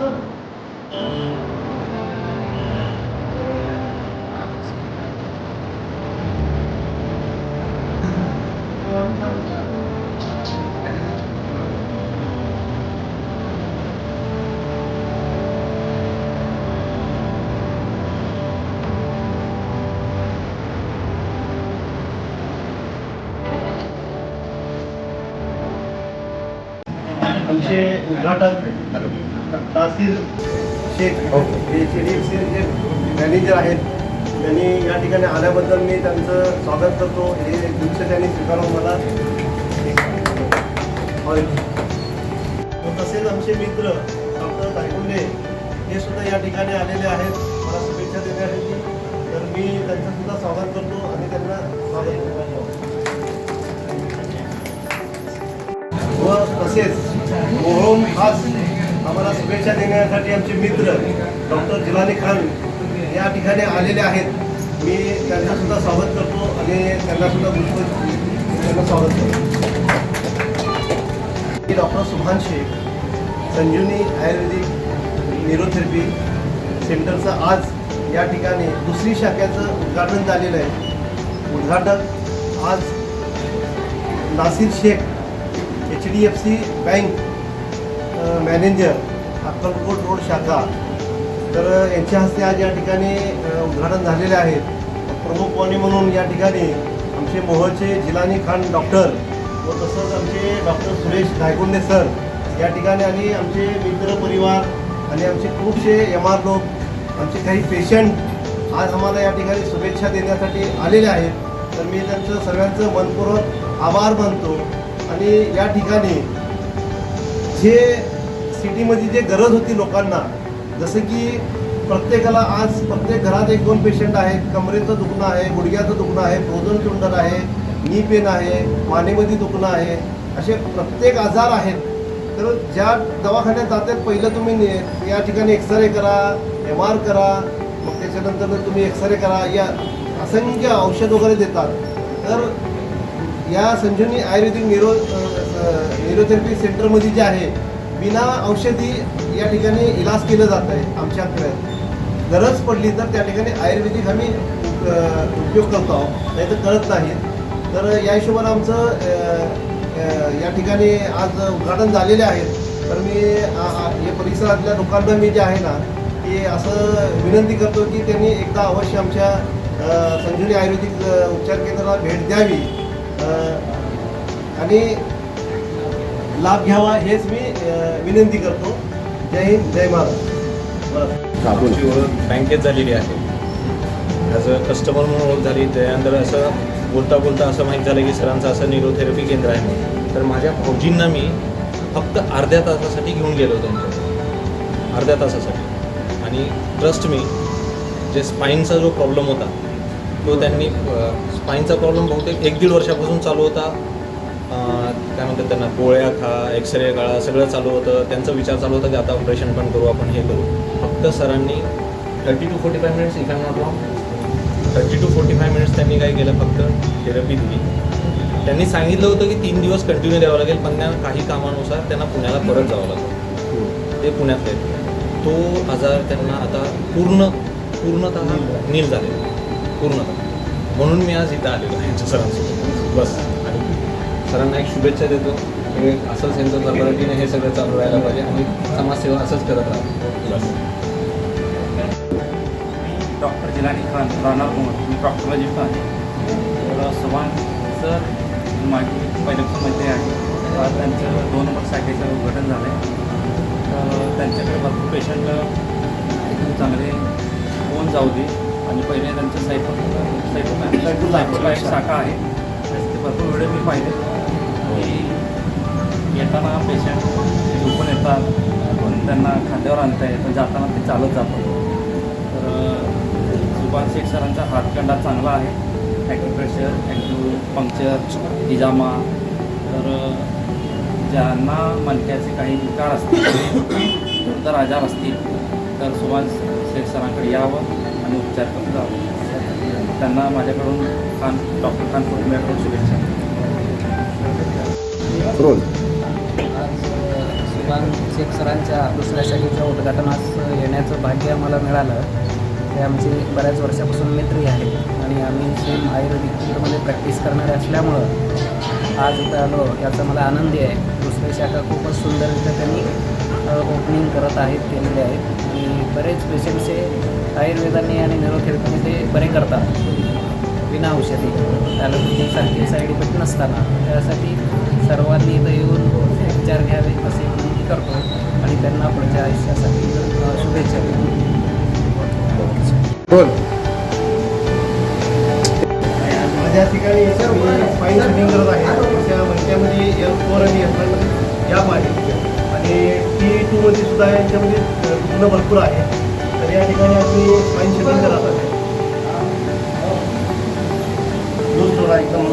apa uh, आमचे उद्घाटक तासीर शेख. हे. सी डी एफ सीचे मॅनेजर आहेत त्यांनी या ठिकाणी आल्याबद्दल मी त्यांचं स्वागत करतो. हे दृश्य त्यांनी स्वीकारून मला. तसेच आमचे मित्र डॉक्टर तायकुंडे हे सुद्धा या ठिकाणी आलेले आहेत. मला शुभेच्छा देण्यासाठी. तर मी त्यांचं सुद्धा स्वागत करतो आणि त्यांना स्वागत करतो. व तसेच मोहम खास आम्हाला शुभेच्छा देण्यासाठी आमचे मित्र डॉक्टर जिलानी खान या ठिकाणी आलेले आहेत. मी त्यांनासुद्धा स्वागत करतो आणि त्यांनासुद्धा पुष्प त्यांना स्वागत करतो. मी डॉक्टर सुभान शेख संजीवनी आयुर्वेदिक न्यूरोथेरपी सेंटरचं आज या ठिकाणी दुसरी शाखेचं उद्घाटन झालेलं आहे. उद्घाटक आज Nasir Shaikh H D F C bank manager Akkalkot road शाखा. तर यांच्या हस्ते आज या ठिकाणी उद्घाटन झालेले आहेत प्रमुख पाहुणे म्हणून या ठिकाणी आमचे मोहचे जिलानी खान डॉक्टर व तसंच आमचे डॉक्टर सुरेश गायकोंडे सर या ठिकाणी आणि आमचे मित्र परिवार आणि आमचे खूपसे एम आर लोक आमचे काही पेशंट आज आम्हाला या ठिकाणी शुभेच्छा देण्यासाठी आलेले आहेत. तर मी त्यांचं सगळ्यांचं मनपूर्वक आभार मानतो आणि या ठिकाणी जे सिटीमध्ये जे गरज होती लोकांना जसं की प्रत्येकाला आज प्रत्येक घरात एक दोन पेशंट आहेत कमरेचं दुखणं आहे गुडघ्याचं दुखणं आहे फ्रोझन शोल्डर आहे नी पेन आहे मानेमध्ये दुखणं आहे असे प्रत्येक आजार आहेत. तर ज्या दवाखान्यात जातात पहिलं तुम्ही ने- या ठिकाणी एक्सरे करा एम आर करा मग त्याच्यानंतर तुम्ही एक्सरे करा या असंख्य औषध वगैरे देतात. तर या संजीवनी आयुर्वेदिक न्यूरो न्यूरोथेरपी सेंटरमध्ये जे आहे बिना औषधी या ठिकाणी इलाज केलं जात आहे आमच्याकडे गरज पडली तर त्या ठिकाणी आयुर्वेदिक आम्ही उपयोग करतो आहोत. नाही तर करत नाही. तर या हिशोबानं आमचं या ठिकाणी आज उद्घाटन झालेले आहेत तर मी या परिसरातल्या लोकांना मी जे आहे ना की असं विनंती करतो की त्यांनी एकदा अवश्य आमच्या संजीवनी आयुर्वेदिक उपचार केंद्राला भेट द्यावी. आणि लाभ घ्यावा हेच मी विनंती करतो. जय हिंद जय महाराष्ट्र. आमची ओळख बँकेत झालेली आहे. ॲज अ कस्टमर म्हणून ओळख झाली त्यानंतर असं बोलता बोलता असं माहीत झालं की सरांचं असं न्यूरोथेरपी केंद्र आहे. तर माझ्या भाऊजींना मी फक्त अर्ध्या तासासाठी घेऊन गेलो त्यांच्या अर्ध्या तासासाठी. आणि ट्रस्ट मी जे स्पाईनचा जो प्रॉब्लेम होता तो त्यांनी स्पाईनचा प्रॉब्लेम बहुतेक एक दीड वर्षापासून चालू होता. अं, काय म्हणतात त्यांना गोळ्या खा एक्सरे काढा सगळं चालू होतं. त्यांचा विचार चालू होता की आता ऑपरेशन पण करू आपण हे करू. फक्त सरांनी thirty two forty five minutes if I not wrong thirty two forty five minutes त्यांनी काय केलं फक्त थेरपी दिली. त्यांनी सांगितलं होतं की तीन दिवस कंटिन्यू द्यावं लागेल पण त्यांना काही कामानुसार त्यांना पुण्याला परत जावं लागलं. ते पुण्यात आहेत. तो आजार त्यांना आता पूर्ण पूर्णतः नील झालेला पूर्णतः म्हणून मी आज इथं आलेलो आहे यांच्या सरांसोबत. बस. आणि सरांना एक शुभेच्छा देतो. हे असंच यांचं जबरदस्तीने हे सगळं चालू राहायला पाहिजे आणि समाजसेवा असंच करत राहा. बस. डॉक्टर जिलानी खान राहणार मोहन मी डॉक्टर आहे तर सुभान सर माझी पहिल्यापासून मैत्री आहे. आज त्यांचं दोन नंबर शाखेचं उद्घाटन झालं आहे तर त्यांच्याकडे भरपूर पेशंट चांगले होऊन जाऊ दे. आणि पहिले त्यांचं सायको सायको सायकोला एक शाखा आहे. ते भरपूर व्हिडिओ मी पाहिले की येताना पेशंट झोपून येतात. त्यांना खांद्यावर आणता येतं. जाताना ते चालत जातात. तर सुभाष शेख सरांचा हातखंडा चांगला आहे. ॲक्युप्रेशर ॲक्यू पंक्चर इजामा तर ज्यांना मणक्याचे काही विकार असतील तर आजार असतील. तर सुभाष शेख सरांकडे यावं आणि उपचार करून जावं. त्यांना माझ्याकडून खान डॉक्टर खान कुटुंबियाकडून शुभेच्छा. रोल. सुभान शेख सरांच्या दुसऱ्या शाखेच्या उद्घाटनास येण्याचं भाग्य आम्हाला मिळालं. ते आमचे बऱ्याच वर्षापासून मित्रही आहेत आणि आम्ही सेम आयुर्वेदिक फील्डमध्ये प्रॅक्टिस करणारे असल्यामुळं आज इथं आलो याचा मला आनंदी आहे. दुसरी शाखा खूपच सुंदररित्या त्यांनी ओपनिंग करत आहेत केलेले आहेत. आणि बरेच पेशंट्स हे आयुर्वेदाने आणि न्यूरोथेरपीने ते बरे करतात. विना औषधी. ॲलोपॅथीसारखे साईड इफेक्ट नसताना. त्यासाठी सर्वांनी इथं येऊन उपचार घ्यावे असे विनंती करतो. आणि त्यांना पुढच्या आयुष्यासाठी शुभेच्छा देतो. बोल. माझ्या ठिकाणी फाईन शूटिंग करत आहे. अशा महिन्यामध्ये एल फोर आणि एल गॅप आहे आणि टी टूमध्ये सुद्धा यांच्यामध्ये रुग्ण भरपूर आहे. तर या ठिकाणी आम्ही फाईन शूटिंग करत आहे दोन एकदम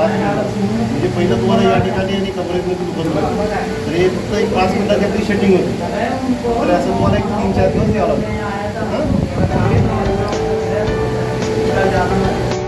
पाच मिनिटं. म्हणजे पहिलं तुम्हाला या ठिकाणी आणि कमरेमध्ये दुखत होतं तर हे फक्त एक पाच मिनिटाची आपली शेटिंग होती. तर असं तुम्हाला एक तीन चार दिवस द्यावं लागतं हां?